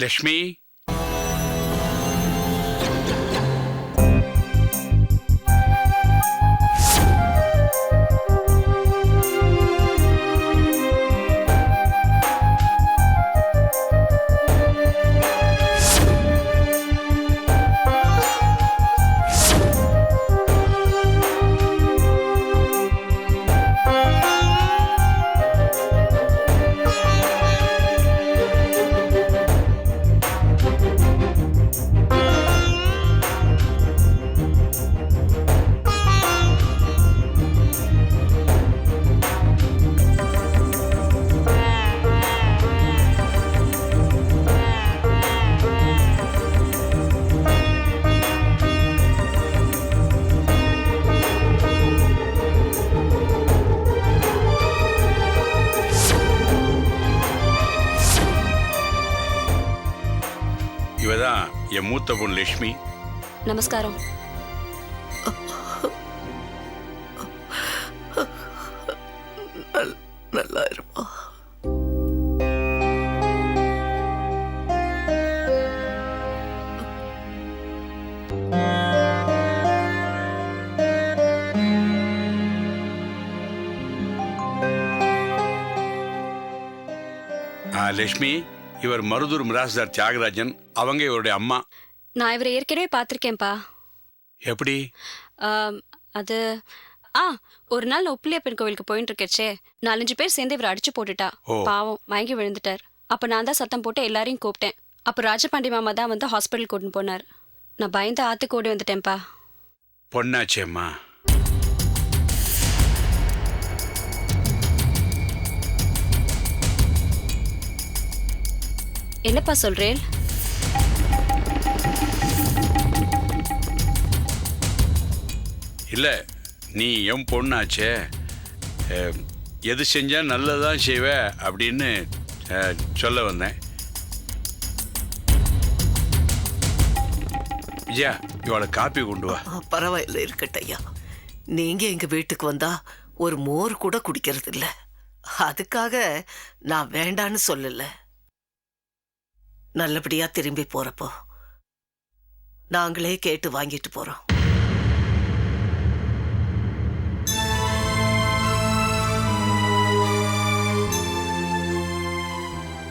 லக்ஷ்மி என் மூத்த பொண்ணு லக்ஷ்மி நமஸ்காரம். நல்லா இருப்பா. ஆ, லக்ஷ்மி இவர் மருதூர் மிராஸ்தார் தியாகராஜன். அவங்க இவருடைய அம்மா. நான் இவரை ஏற்கனவே பார்த்துருக்கேன்ப்பா. எப்படி? ஆம், அது ஆ ஒரு நாள் நான் உப்பிலியப்பன் கோவிலுக்கு போயிட்டு இருக்கச்சே நாலஞ்சு பேர் சேர்ந்து இவரை அடிச்சு போட்டுட்டா. ஓ. பாவம் மயங்கி விழுந்துட்டார். அப்ப நான் தான் சத்தம் போட்டு எல்லாரையும் கூப்பிட்டேன். அப்ப ராஜபாண்டி மாமா தான் வந்து ஹாஸ்பிட்டல் கூட்டின்னு போனார். நான் பயந்து ஆத்துக்கு ஓடி வந்துட்டேன்ப்பா. பொண்ணாச்சேம்மா. என்னப்பா சொல்றேன்? இல்லை நீ என் பொண்ணாச்சே. அஹ், எது செஞ்சா நல்லதான் செய்வ அப்படின்னு அஹ், சொல்ல வந்தேன். விஜயா இவளை காப்பி கொண்டு வா. ஆ, பரவாயில்ல இருக்கட்டும் ஐயா நீங்க எங்க வீட்டுக்கு வந்தா ஒரு மோர் கூட குடிக்கிறது இல்ல அதுக்காக நான் வேண்டான்னு சொல்லல. நல்லபடியா திரும்பி போறப்போ நாங்களே கேட்டு வாங்கிட்டு போறோம்.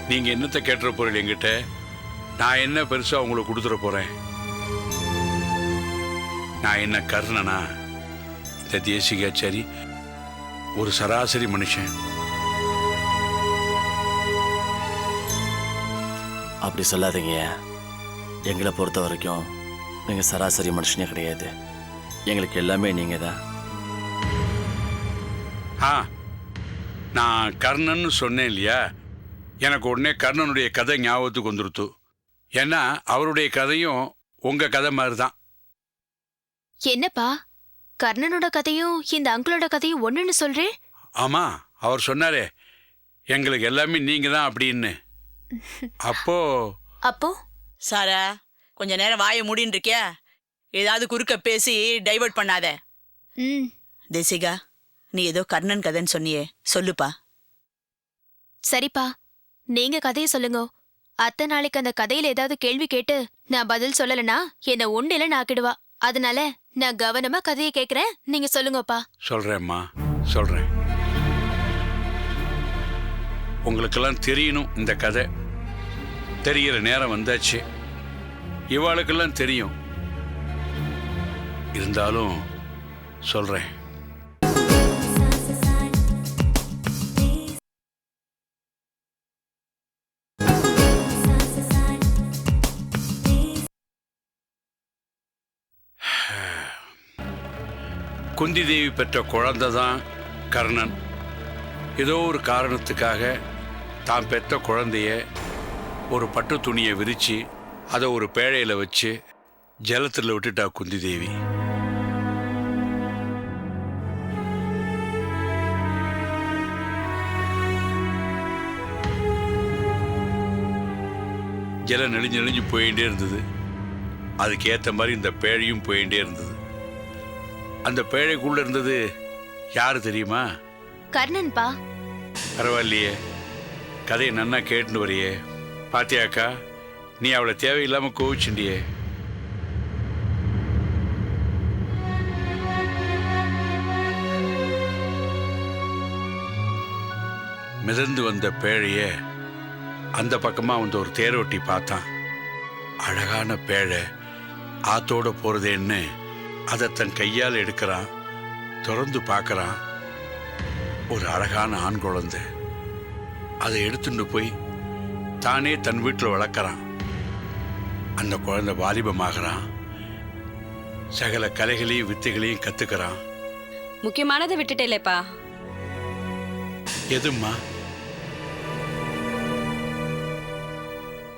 நீங்க என்னத்தை கேட்டுற போறீங்க என்கிட்ட? நான் என்ன பெருசா உங்களுக்கு கொடுத்துட போறேன்? நான் என்ன கர்ணனா? இந்த தேசிகாச்சாரி ஒரு சராசரி மனுஷன். அப்படி சொல்லாதீங்க. எங்களை பொறுத்த வரைக்கும் நீங்கள் சராசரி மனுஷனே கிடையாது. எங்களுக்கு எல்லாமே நீங்கள் தான். ஆ நான் கர்ணன்னு சொன்னேன் இல்லையா? எனக்கு உடனே கர்ணனுடைய கதை ஞாபகத்துக்கு வந்துருத்து. ஏன்னா அவருடைய கதையும் உங்க கதை மாதிரி தான் என்னப்பா? கர்ணனோட கதையும் இந்த அங்கிளோட கதையும் ஒண்ணுன்னு சொல்றேன் ஆமா அவர் சொன்னாரே எங்களுக்கு எல்லாமே நீங்க தான் அப்படின்னு. அப்போ? அப்போ? சாரா கொஞ்ச நேரம் வாயை மூடின்னு இருக்கியா ஏதாவது குறுக்க பேசி டைவர்ட் பண்ணாத. ம். தேசிகா நீ ஏதோ கர்ணன் கதைன்னு சொன்னியே சொல்லுப்பா. சரிப்பா நீங்க கதையை சொல்லுங்க. அத்தை நாளைக்கு அந்த கதையில ஏதாவது கேள்வி கேட்டு நான் பதில் சொல்லலனா என்ன ஒண்ணுல நாக்கிடுவா. அதனால நான் கவனமா கதையை கேக்குறேன் நீங்க சொல்லுங்கப்பா. சொல்றேம்மா சொல்றேன். உங்களுக்கெல்லாம் தெரியணும் இந்த கதை. தெரிகிற நேரம் வந்தாச்சு. இவாளுக்கெல்லாம் தெரியும். இருந்தாலும் சொல்றேன். குந்தி தேவி பெற்ற குழந்தை தான் கர்ணன். ஏதோ ஒரு காரணத்துக்காக தான் பெற்ற குழந்தைய ஒரு பட்டு துணியை விரித்து அதை ஒரு பேழையில் வச்சு ஜலத்தில் விட்டுட்டா குந்தி தேவி ஜலம் நெளிஞ்சு நெளிஞ்சு போயிட்டே இருந்தது. அதுக்கு ஏற்ற மாதிரி இந்த பேழையும் போயிட்டே இருந்தது. அந்த பேழைக்குள்ள இருந்தது யாரு தெரியுமா? கர்ணன்பா. பரவாயில்லையே. கதையை நன்னா கேட்டுன்னு வரியே. பாத்தியாக்கா நீ அவளை தேவையில்லாம கோவிச்சுண்டியே மிதந்து வந்த பேழைய அந்த பக்கமா வந்து ஒரு தேரோட்டி பார்த்தான். அழகான பேழை ஆத்தோட போறதேன்னு அதை தன் கையால் எடுக்கிறான். திறந்து பார்க்கறான். ஒரு அழகான ஆண் குழந்தை. அதை எடுத்துட்டு போய் தானே தன் வீட்டில் வளர்க்குறான். அந்த குழந்தை வாலிபமாகறான். சகல கலைகளையும் வித்தைகளையும் கத்துக்கிறான். முக்கியமானதை விட்டுட்டேலேப்பா. எதும்மா?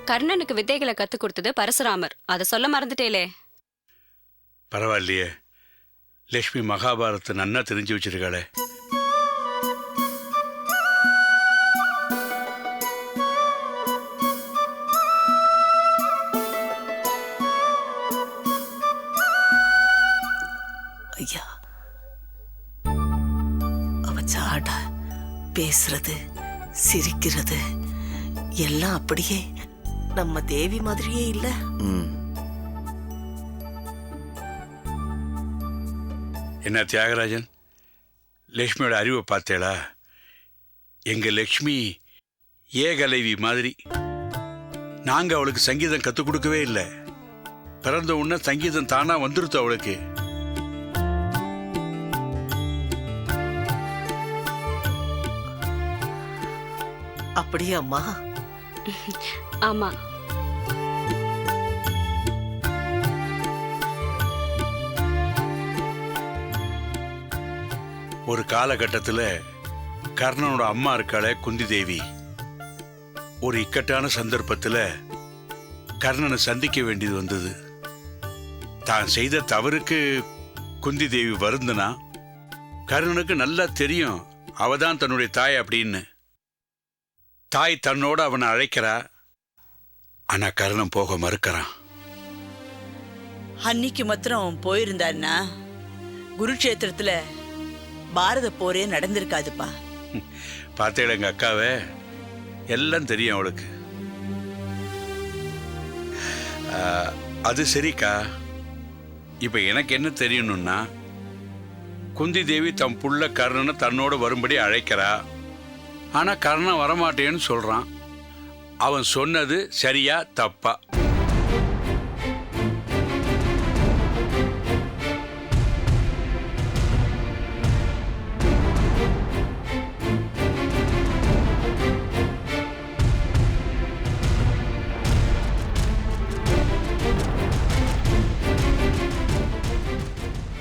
கர்ணனுக்கு வித்தைகளை கத்து கொடுத்தது பரசுராமர். அதை சொல்ல மறந்துட்டேலே. பரவாயில்லையே. லக்ஷ்மி மகாபாரத்தை நன்னா தெரிஞ்சு வச்சிருக்காளே. பேசுறது சிரிக்கிறது எல்லாம் அப்படியே நம்ம தேவி மாதிரியே இல்ல. ம். என்ன தியாகராஜன்? லக்ஷ்மியோட அறிவை பார்த்தேளா? எங்க லக்ஷ்மி ஏகலைவி மாதிரி. நாங்க அவளுக்கு சங்கீதம் கற்றுக் கொடுக்கவே இல்லை. பிறந்த உடனே சங்கீதம் தானா வந்துருத்து அவளுக்கு. அப்படியே அம்மா? ஆமா. ஒரு காலகட்டத்தில் கர்ணனோட அம்மா இருக்காளே குந்தி தேவி. ஒரு இக்கட்டான சந்தர்ப்பத்தில் கர்ணனை சந்திக்க வேண்டியது வந்தது. தான் செய்த தவறுக்கு குந்தி தேவி வருந்துனா கர்ணனுக்கு நல்லா தெரியும் அவ தான் தன்னுடைய தாய் அப்படின்னு. தாய் தன்னோட அவனை அழைக்கிறா. ஆனா கர்ணன் போக மறுக்கிறான். அன்னைக்கு மாத்திரம் போயிருந்தாருன்னா குருக்ஷேத்திரத்துல பாரத போரே நடந்திருக்காதுப்பா. பார்த்தேன் எங்க அக்காவே எல்லாம் தெரியும் அவளுக்கு. அது சரிக்கா. இப்ப எனக்கு என்ன தெரியணும்னா குந்தி தேவி தம் புள்ள கர்ணனை தன்னோட வரும்படி அழைக்கிறா. ஆனால் கர்ணன் வரமாட்டேன்னு சொல்கிறான் அவன் சொன்னது சரியா தப்பா?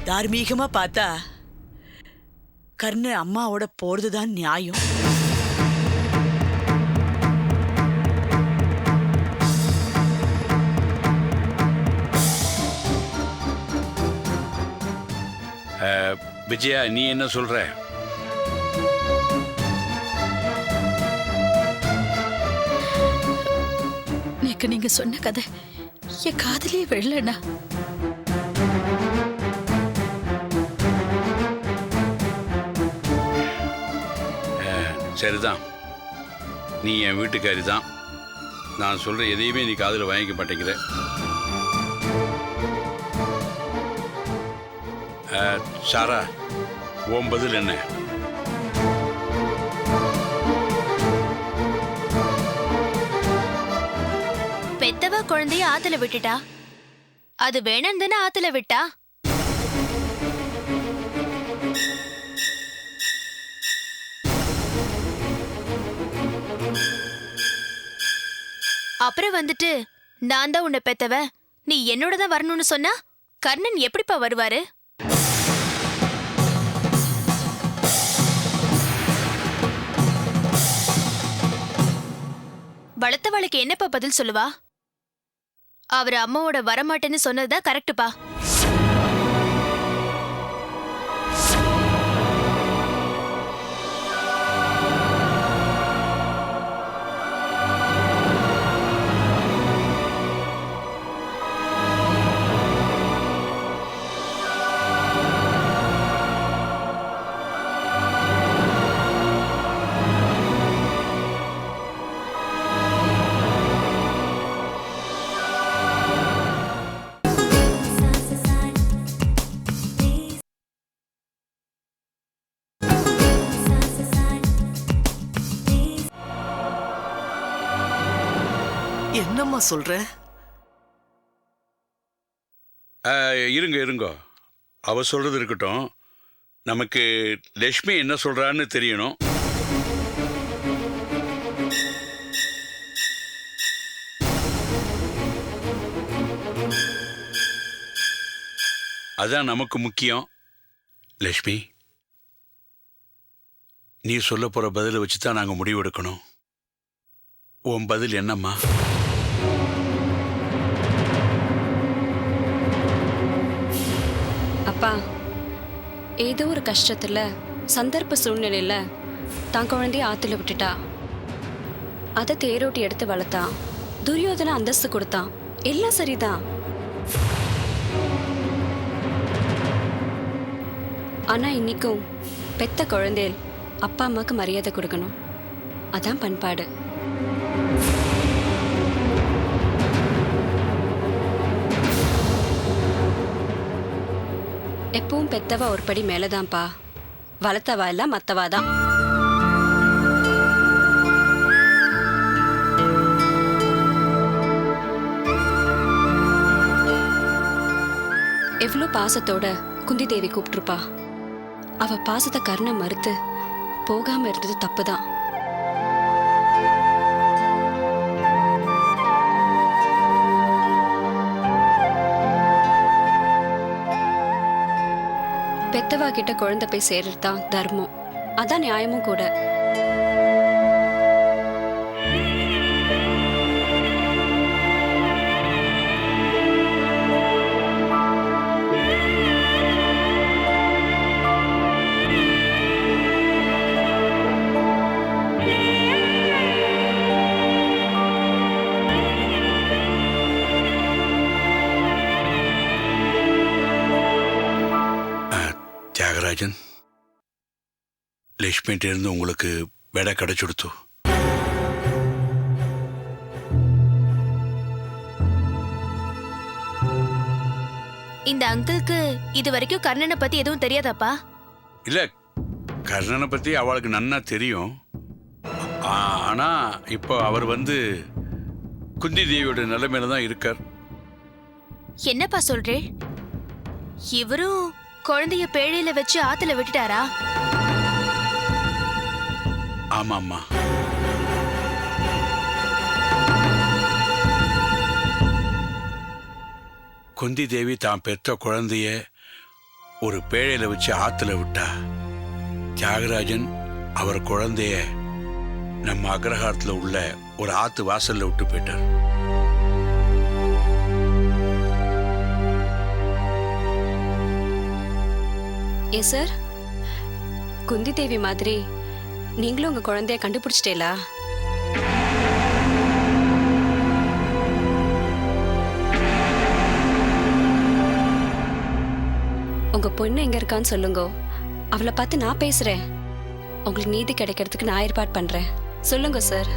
தார்மீகமா பார்த்தா கர்ணன் அம்மாவோட போறதுதான் நியாயம். விஜயா நீ என்ன சொல்ற? நேக்கு நீங்க சொன்ன கதை என் காதலியே வெள்ளண்ணா சரிதான். நீ என் வீட்டுக்காரி தான் நான் சொல்ற எதையுமே நீ காதில் வாங்கிக்க மாட்டேங்கிற. சாரா ஓம் பதில் என்ன? பெத்தவ குழந்தைய ஆத்துல விட்டுட்டா? அது வேணும் தானே ஆத்துல விட்டா? அப்புறம் வந்துட்டு நான் தான் உன்னை பெத்தவ. நீ என்னோட தான் வரணும்னு சொன்னா கர்ணன் எப்படிப்பா வருவாரு? வளர்த்தவளுக்கு என்னப்பா பதில் சொல்லுவா? அவர் அம்மாவோட வரமாட்டேன்னு சொன்னதுதான் கரெக்டுப்பா என்னம்மா சொல்ற? இருங்க இருங்க. அவ சொல்றது இருக்கட்டும். நமக்கு லட்சுமி என்ன சொல்றான்னு தெரியணும். அதான் நமக்கு முக்கியம். லட்சுமி நீ சொல்ல போற பதிலை வச்சு தான் நாங்கள் முடிவெடுக்கணும். உன் பதில் என்னம்மா? ஏதோ ஒரு கஷ்டத்தில் சந்தர்ப்ப சூழ்நிலையில் தான் குழந்தைய ஆற்றுல விட்டுட்டா. அதை தேரோட்டி எடுத்து வளர்த்தான் துரியோதன அந்தஸ்து கொடுத்தான் எல்லாம் சரிதான் ஆனால் இன்னைக்கும் பெத்த குழந்தைகள் அப்பா அம்மாவுக்கு மரியாதை கொடுக்கணும். அதான் பண்பாடு. எப்பவும் பெத்தவா ஒரு படி மேலதான்ப்பா. வளர்த்தவா எல்லாம் மத்தவா தான் எவ்வளோ பாசத்தோட குந்தி தேவி கூப்பிட்டுருப்பா. அவ பாசத்தை கருணை மறுத்து போகாம இருந்தது தப்பு தான் பெத்தவா கிட்ட குழந்தை போய் சேர்றது தான் தர்மம். அதான் நியாயமும் கூட. இருந்து உங்களுக்கு விடை கிடைச்சுடுத்து. இந்த அங்கிளுக்கு இது வரைக்கும் கர்ணனை பத்தி எதுவும் தெரியாதாப்பா? இல்ல கர்ணனை பத்தி அவளுக்கு நன்னா தெரியும். ஆனா இப்போ அவர் வந்து குந்தி தேவியோட நிலைமையில தான் இருக்கார். என்னப்பா சொல்றே? இவரும் குழந்தைய பேழையில வச்சு ஆத்துல விட்டுட்டாரா? ஆமாம்மா. குந்தி தேவி தான் பெற்ற குழந்தைய ஒரு பேழையில வச்சு ஆத்துல விட்டா தியாகராஜன் அவர் குழந்தைய நம்ம அக்ரஹாரத்தில் உள்ள ஒரு ஆத்து வாசல்ல விட்டு போயிட்டார். ஏ சார்? குந்தி தேவி மாதிரி நீங்களும் உங்க குழந்தைய கண்டுபிடிச்சிட்டேலா? உங்க பொண்ணு எங்க இருக்கான்னு சொல்லுங்க. அவளை பார்த்து நான் பேசுறேன். உங்களுக்கு நீதி கிடைக்கிறதுக்கு நான் ஏற்பாடு பண்றேன். சொல்லுங்க சார்.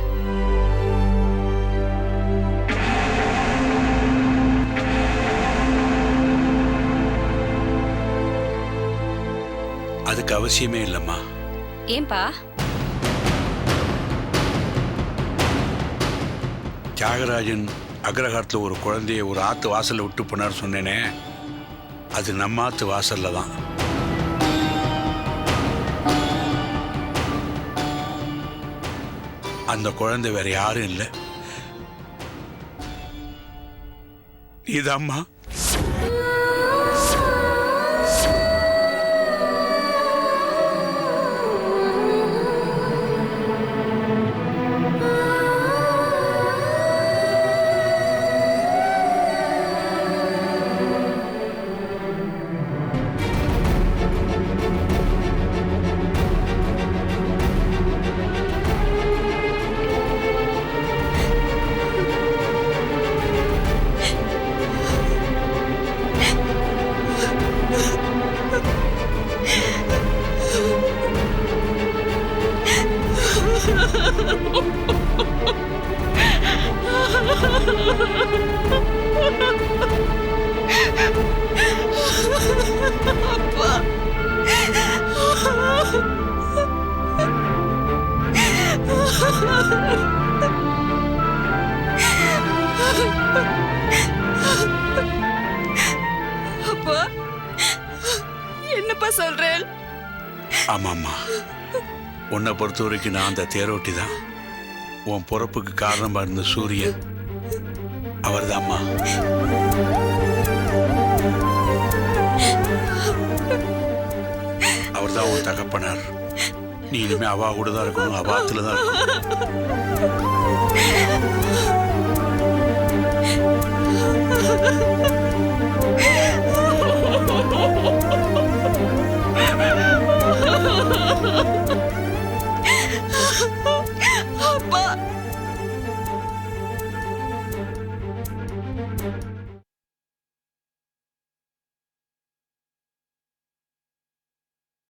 அதுக்கு அவசியமே இல்லைம்மா. ஏன்பா? தியாகராஜன் அக்ரஹாரத்தில் ஒரு குழந்தைய ஒரு ஆற்று வாசலில் விட்டு போனார் சொன்னேனே அது நம்ம ஆற்று வாசலில் தான். அந்த குழந்தை வேற யாரும் இல்லை. நீதாம்மா. ஆமாம்மா. உன்னை பொறுத்த வரைக்கும் நான் அந்த தேரோட்டி தான். உன் பிறப்புக்கு காரணமாக இருந்த சூரியன். அவர்தாம்மா. அவர்தான் உன் தகப்பனார். நீ இனிமே அவா கூட தான் இருக்கணும் அவாத்துல தான் இருக்கணும். 啊！